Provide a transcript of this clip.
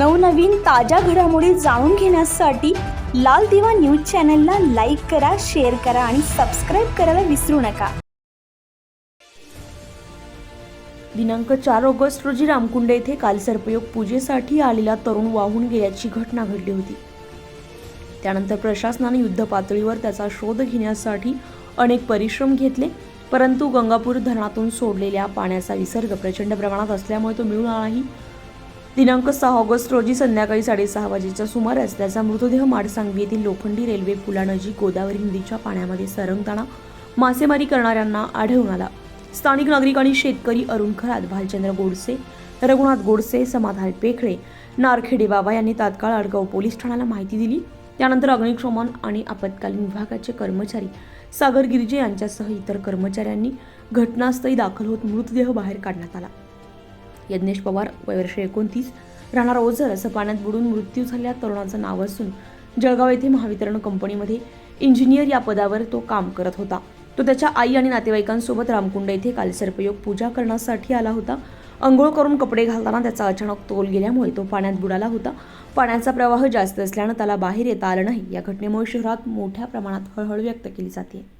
नवनवीन ताज्या घडामोडी जाणून घेण्यासाठी लाल दिवा न्यूज चॅनलला लाईक करा शेअर करा आणि सबस्क्राईब करायला विसरू नका. दिनांक चार ऑगस्ट रोजी रामकुंड येथे काल सर्पयोग पूजेसाठी आलेला तरुण वाहून गेल्याची घटना घडली होती. त्यानंतर प्रशासनाने युद्ध पातळीवर त्याचा शोध घेण्यासाठी अनेक परिश्रम घेतले परंतु गंगापूर धरणातून सोडलेल्या पाण्याचा विसर्ग प्रचंड प्रमाणात असल्यामुळे तो मिळून आला नाही. दिनांक सहा ऑगस्ट रोजी संध्याकाळी साडेसहा वाजेच्या सुमारास त्याचा मृतदेह माडसांगवी येथील लोखंडी रेल्वे पुलानजी गोदावरी नदीच्या पाण्यामध्ये सरंगताना मासेमारी करणाऱ्यांना आढळून आला. स्थानिक नागरिक आणि शेतकरी अरुण खरात भालचंद्र गोडसे रघुनाथ गोडसे समाधान पेखळे नारखेडे बाबा यांनी तात्काळ आडगाव पोलीस ठाण्याला माहिती दिली. त्यानंतर अग्निशमन आणि आपत्कालीन विभागाचे कर्मचारी सागर गिरजे यांच्यासह इतर कर्मचाऱ्यांनी घटनास्थळी दाखल होत मृतदेह बाहेर काढण्यात आला. यज्ञेश पवार वयवर्ष एकोणतीस. राहणार ओझर असं पाण्यात बुडून मृत्यू झालेल्या तरुणाचं नाव असून जळगाव येथे महावितरण कंपनीमध्ये इंजिनियर या पदावर तो काम करत होता. तो त्याच्या आई आणि नातेवाईकांसोबत रामकुंड येथे काल सर्पयोग पूजा करण्यासाठी आला होता. अंघोळ करून कपडे घालताना त्याचा अचानक तोल गेल्यामुळे तो पाण्यात बुडाला होता. पाण्याचा प्रवाह जास्त असल्यानं त्याला बाहेर येता आलं नाही. या घटनेमुळे शहरात मोठ्या प्रमाणात हळहळ व्यक्त केली जाते.